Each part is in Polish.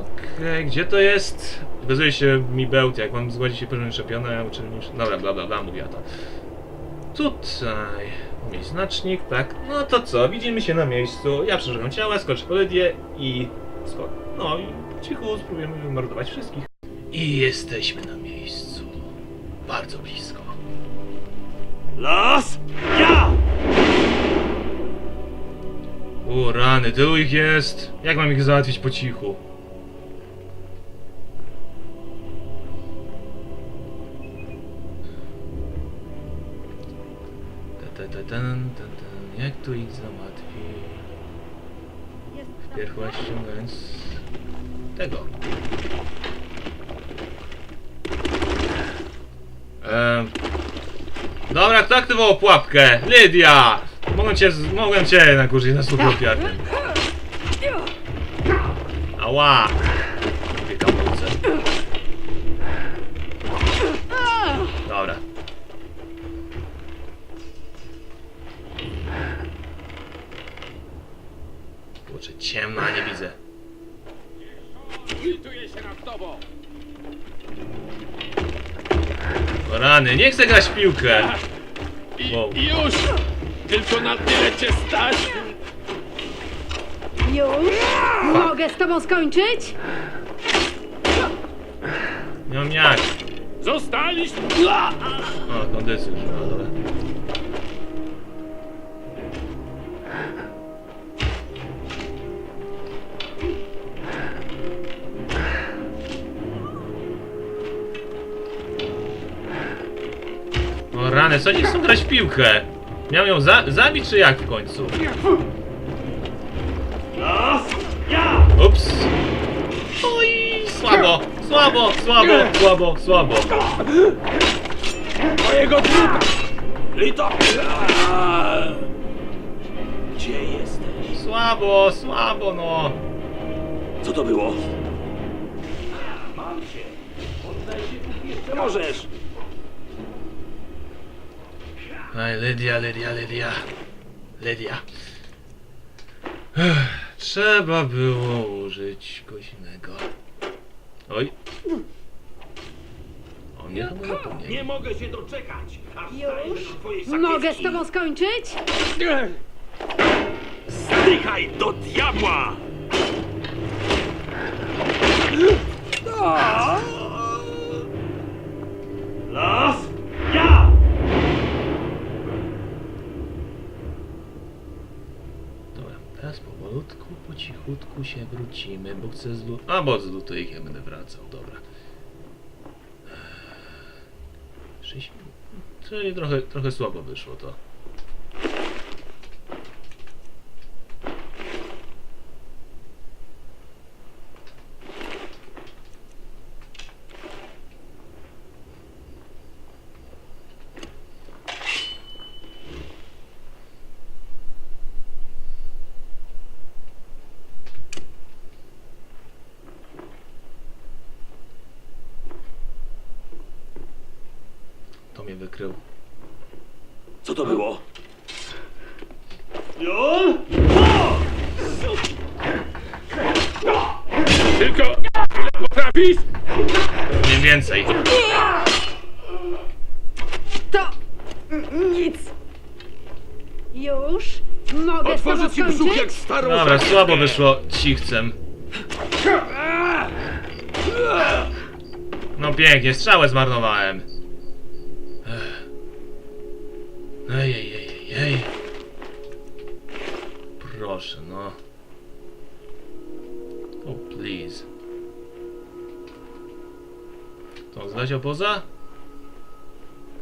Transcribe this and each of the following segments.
Okej, gdzie to jest? Okazuje się mi bełt, jak mam zgładzić się poziom szczepiona, niż... Dobra, bla bla bla, mówiła to. Tutaj... Mieć znacznik, tak. No to co, widzimy się na miejscu. Ja przeżegam ciała, skoczę po Lydię i... skok. No i po cichu spróbujemy wymordować wszystkich. I jesteśmy na miejscu. Bardzo blisko. Las! Ja! O rany, tylu ich jest. Jak mam ich załatwić po cichu? Tan, ta, ta. Jak tu ich załatwić? Wpierw ściągając tego. Ehm. Dobra, kto aktywował pułapkę? Lydia! Mogę cię, mogłem cię na górze na słupie ofiarnym. Ała! Tobą! O rany, nie chcę grać w piłkę! I, Wow. i już! Tylko na tyle cię stać! Już? Mogę z tobą skończyć? Nie mam jak. Zostaliśmy... O, kondycję już, no dobra. Co nie chcą grać w piłkę? Miał ją za zabić czy jak w końcu? Ups! Oj, słabo, słabo, słabo, słabo, słabo. Mojego trupa! Lito! Gdzie jesteś? Słabo, słabo, no. Co to było? Mam cię! Oddaj się póki jeszcze możesz! Aj, Lydia, Lydia, Lydia. Lydia. Ech, Trzeba było użyć kogoś innego. Oj. O mnie chyba zapomnieli. Nie mogę się doczekać! Aż Już? Mogę z tobą skończyć? Zdychaj do diabła! Las! Powolutku, po cichutku się wrócimy, bo chcę zlu... A, bo zlutuję ich, ja będę wracał, dobra. Czyli trochę, trochę słabo wyszło to. Wykrył. Co to było? Tylko ile potrafisz? Mniej więcej. To... nic. Już? Mogę z tobą Otworzę ci brzuch jak skończyć? starą Dobra, słabo wyszło cichcem. No pięknie, strzałę zmarnowałem. Ej, ej, ej, ej. Proszę, no. Oh, please. To zleciał poza?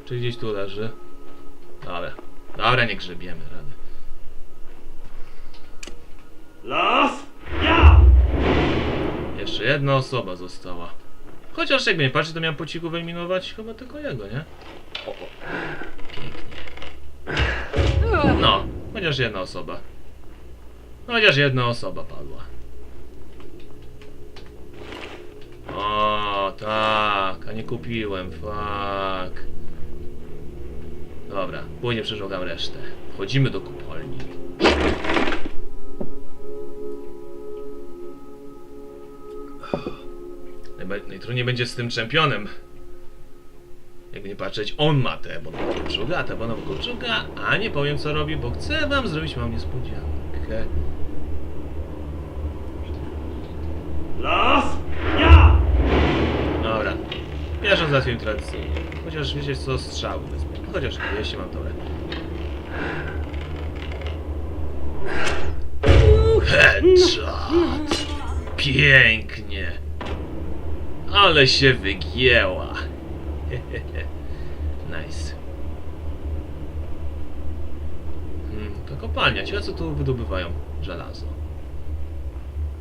Czy gdzieś tu leży? Dobra. Dobra, nie grzebiemy rady. Las! Ja! Jeszcze jedna osoba została. Chociaż jakby nie patrzeć, to miałem po cichu wyeliminować chyba tylko jego, nie? O, o. No, chociaż jedna osoba. Chociaż jedna osoba padła. O, tak, a nie kupiłem, fuck. Dobra, później przeszukam resztę. Wchodzimy do kupolni. Najtrudniej będzie z tym czempionem. Nie patrzeć, on ma tę bonową kolczugę, a ta bonowa kolczuga, a nie powiem co robi, bo chcę wam zrobić małą niespodziankę. Las! Ja! Dobra. Pierwszą załatwiłem tradycyjnie. Chociaż wiecie co, strzały wezmę. Chociaż jeśli mam dobre. Headshot! Pięknie! Ale się wygięła! Hmm, to kopalnia. Ciekawe co tu wydobywają? Żelazo.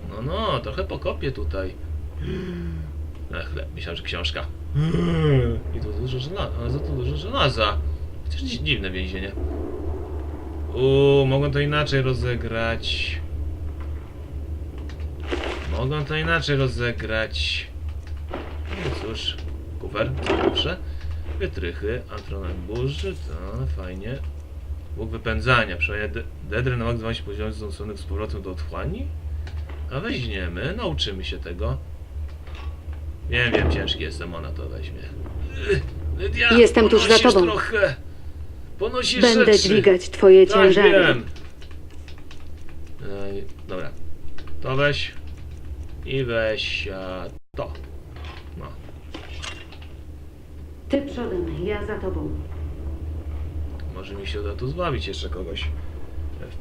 No, no, trochę pokopię tutaj. Ech, chleb, myślałem, że książka. I tu dużo żelaza, ale za to dużo żelaza. Chociaż dzi- dziwne więzienie. Uuu, mogą to inaczej rozegrać. Mogą to inaczej rozegrać. No cóż, kufer, proszę. Wytrychy, atronek burzy, to fajnie. Bóg wypędzania, przynajmniej de- Dedry na mak 12 poziomów są z powrotem do otchłani. A weźmiemy, nauczymy się tego. Wiem, wiem, ciężki jestem, ona to weźmie. Lydia, Jestem tuż za ponosisz tobą. trochę. Ponosisz Będę rzeczy. dźwigać twoje tak, ciężary. wiem. Ej, dobra. To weź. I weź a, to. No. Ty przodem, ja za tobą. Może mi się uda tu zbawić jeszcze kogoś.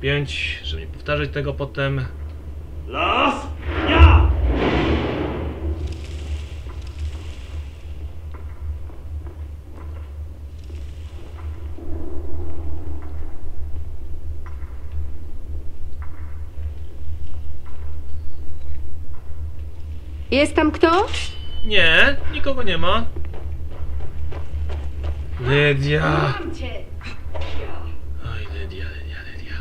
F5, żeby nie powtarzać tego potem. Las! Ja! Jest tam kto? Nie, nikogo nie ma. Lydia. Mam cię! Oj, Lydia, Lydia, Lydia.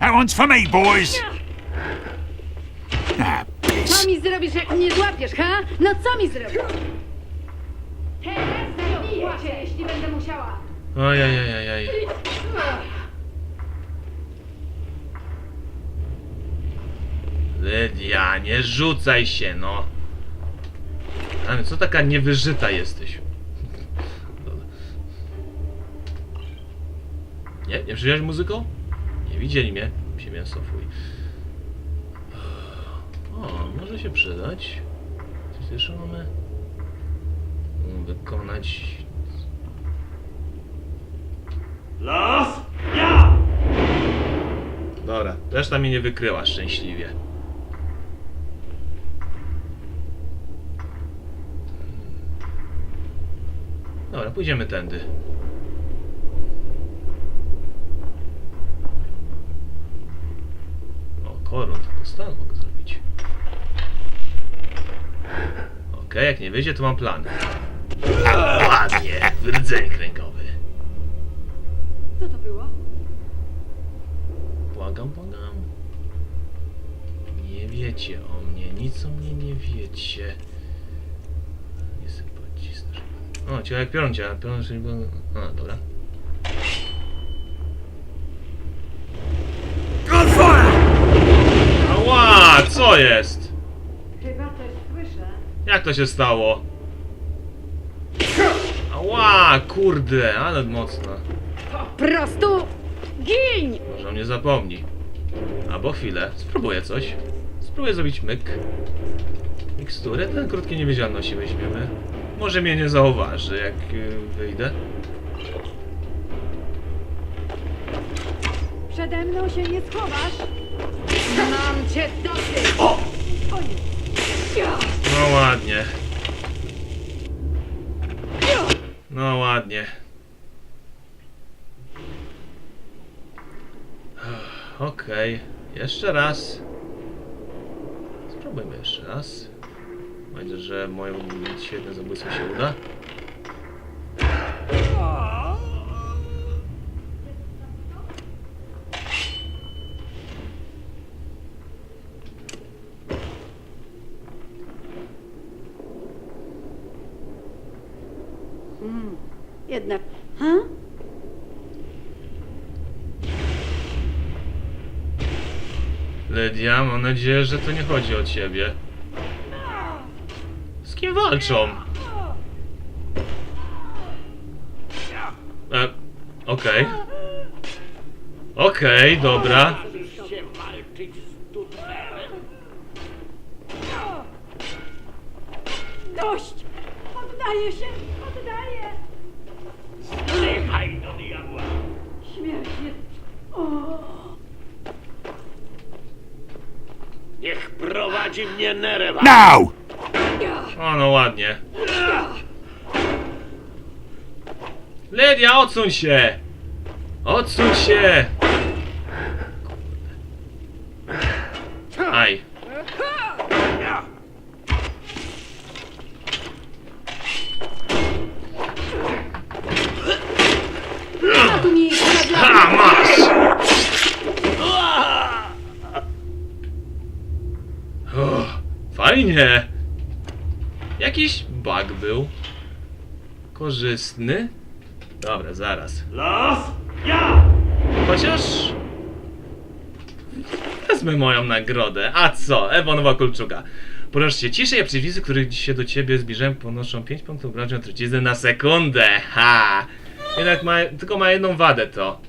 That one's for me, boys. Ah, Co mi zrobisz, jak mnie złapiesz, ha? No co mi zrobisz? Teraz zabiję cię, jeśli będę musiała. Oj, oj, oj, oj, oj. Lydia, nie rzucaj się, no. Ale co taka niewyżyta jesteś? Nie? Nie przyjąłeś muzyką? Nie widzieli mnie. Się mięso fuj. O, może się przydać. Coś jeszcze mamy? Wykonać Las! Ja! Dobra, reszta mnie nie wykryła szczęśliwie. Dobra, pójdziemy tędy. Koron, to stan mogę zrobić. Okej, jak nie wyjdzie, to mam plan. Ładnie, rdzeń kręgowy. Co to było? Błagam, błagam. Nie wiecie o mnie, nic o mnie nie wiecie. Nie sobie pocisnąć. O, cię jak piorun cię, piorun nie A, dobra. Ała, co jest? Chyba też słyszę. Jak to się stało? Ała, kurde, ale mocno. Po prostu gin! Może on nie zapomni. Albo chwilę. Spróbuję coś. Spróbuję zrobić myk. Miksturę. Ten krótkiej niewidzialności weźmiemy. Może mnie nie zauważy, jak y, wyjdę. Przede mną się nie schowasz. Mam cię dosyć. No ładnie. No ładnie. Okej. Jeszcze raz. Spróbujmy jeszcze raz. Mam nadzieję, że moje świetne zabójstwo się uda. jednak. Ha? Ledia, mam nadzieję, że to nie chodzi o ciebie. Z kim walczą? E, okej. Okay. Okej, okay, dobra. Dość! Oddaję się! Prowadzi mnie Nerewa! Now! O, no ładnie. Lydia, odsuń się! Odsuń się! Aj. A tu miejsca dla... Ha, masz! O, fajnie! Jakiś bug był. Korzystny. Dobra, zaraz. Los? Ja! Chociaż... Wezmę moją nagrodę. A co? Ewonowa Kulczuka. Porusz się ciszej, a przeciwnicy, których się do ciebie zbliżają, ponoszą 5 punktów obrażeń od trucizny na sekundę. Ha! Jednak ma, tylko ma jedną wadę to.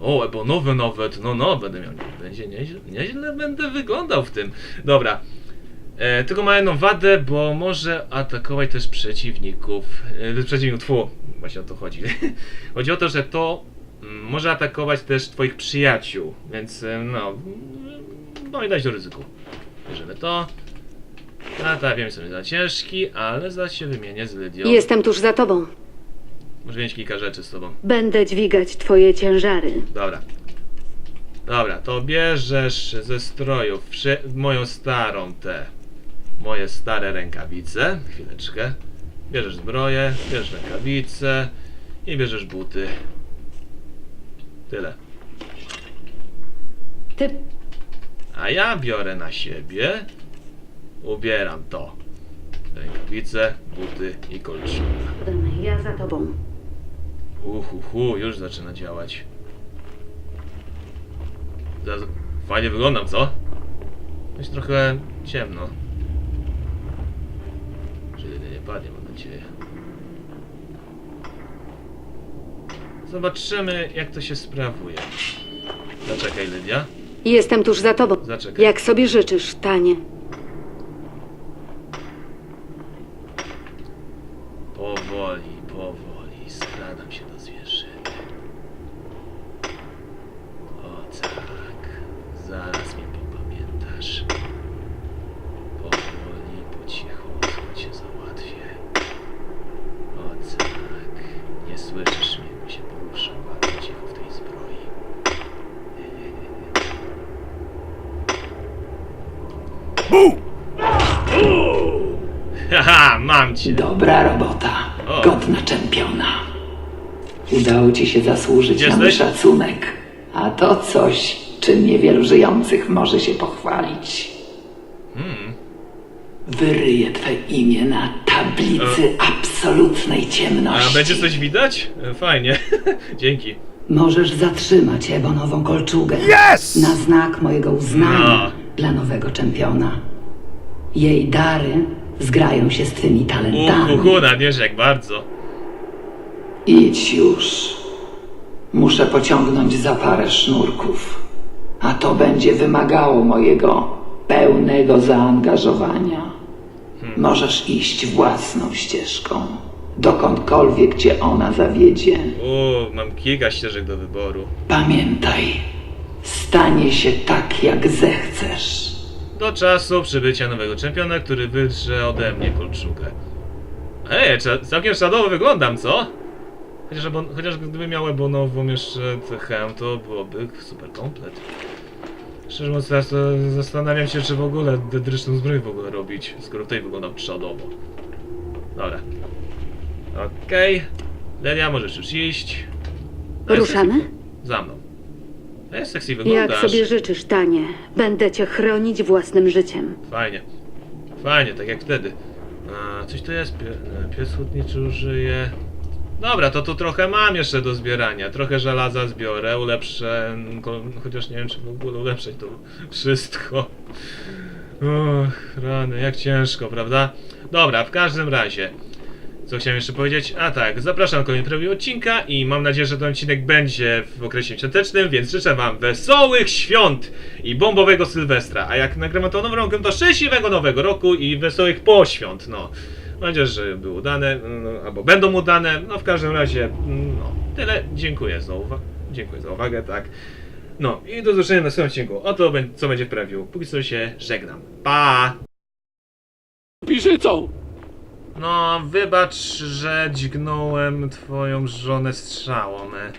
O, ebonowy nawet. No, no, będę miał. Będzie nieźle, nieźle będę wyglądał w tym. Dobra. E, tylko ma jedną wadę, bo może atakować też przeciwników. E, przeciwników, tfu, właśnie o to chodzi. chodzi o to, że to mm, może atakować też twoich przyjaciół, więc e, no, no i dać do ryzyku. Bierzemy to. A tak, wiem, sobie za ciężki, ale zaś się wymienię z Lydią. Jestem tuż za tobą. Muszę mieć kilka rzeczy z tobą. Będę dźwigać twoje ciężary. Dobra. Dobra, to bierzesz ze strojów moją starą te. Moje stare rękawice. Chwileczkę. Bierzesz zbroję, bierzesz rękawice i bierzesz buty. Tyle. Ty... A ja biorę na siebie. Ubieram to. Rękawice, buty i kolczuga. Ja za tobą. Uhuhu, już zaczyna działać. Fajnie wyglądam, co? Jest trochę ciemno. Czyli nie padnie, mam nadzieję. Zobaczymy, jak to się sprawuje. Zaczekaj, Lydia. Jestem tuż za tobą. Zaczekaj. Jak sobie życzysz, Tanie. Powoli, powoli skradam się do zwierzyny. O tak, zaraz mnie popamiętasz. Powoli, po cichu, cię załatwię. O tak, nie słyszysz mnie, jak się poruszam bardzo cicho w tej zbroi. Move! Haha, mam cię! Dobra robota. O. Godna czempiona. Udało ci się zasłużyć Gdzie na mój jesteś? szacunek. A to coś, czym niewielu żyjących może się pochwalić. Hmm. Wyryję twe imię na tablicy absolutnej ciemności. A będzie coś widać? E, Fajnie, dzięki. Możesz zatrzymać ebonową kolczugę. Yes! Na znak mojego uznania No. Dla nowego czempiona. Jej dary zgrają się z twymi talentami. Uhuhu, nadierz jak bardzo. Idź już. Muszę pociągnąć za parę sznurków, a to będzie wymagało mojego pełnego zaangażowania. Możesz iść własną ścieżką, dokądkolwiek cię ona zawiedzie. Uuu, mam kilka ścieżek do wyboru. Pamiętaj, stanie się tak, jak zechcesz. Do czasu przybycia nowego czempiona, który wydrze ode mnie kolczugę. Ej, całkiem szadowo wyglądam, co? Chociaż, chociaż gdyby miał ebonową jeszcze hełm, to byłoby super komplet. Szczerze mówiąc, teraz to zastanawiam się, czy w ogóle dedryczną zbroję w ogóle robić, skoro tutaj wyglądam szadowo. Dobra. Okej. Lelia, możesz już iść. Ruszamy? Za mną. Sexy wyglądasz. Jak sobie życzysz, Tanie. Będę cię chronić własnym życiem. Fajnie. Fajnie, tak jak wtedy. A, coś tu jest. Pie, e, pies hutniczy użyje. Dobra, to tu trochę mam jeszcze do zbierania. Trochę żelaza zbiorę, ulepszę. Chociaż nie wiem, czy w ogóle ulepszać to wszystko. Och, rany, jak ciężko, prawda? Dobra, w każdym razie. Co chciałem jeszcze powiedzieć? A tak, zapraszam na kolejny preview odcinka i mam nadzieję, że ten odcinek będzie w okresie świątecznym, więc życzę wam wesołych świąt i bombowego Sylwestra. A jak nagramy to nowym rokiem, to szczęśliwego nowego roku i wesołych poświąt, no. Mam nadzieję, że były udane, no, albo będą udane, no w każdym razie, no, tyle. Dziękuję za uwagę. Dziękuję za uwagę, tak. No i do zobaczenia na następnym odcinku. Oto co będzie w preview. Póki co się żegnam. Pa! Piszycą! No, wybacz, że dźgnąłem twoją żonę strzałą. e.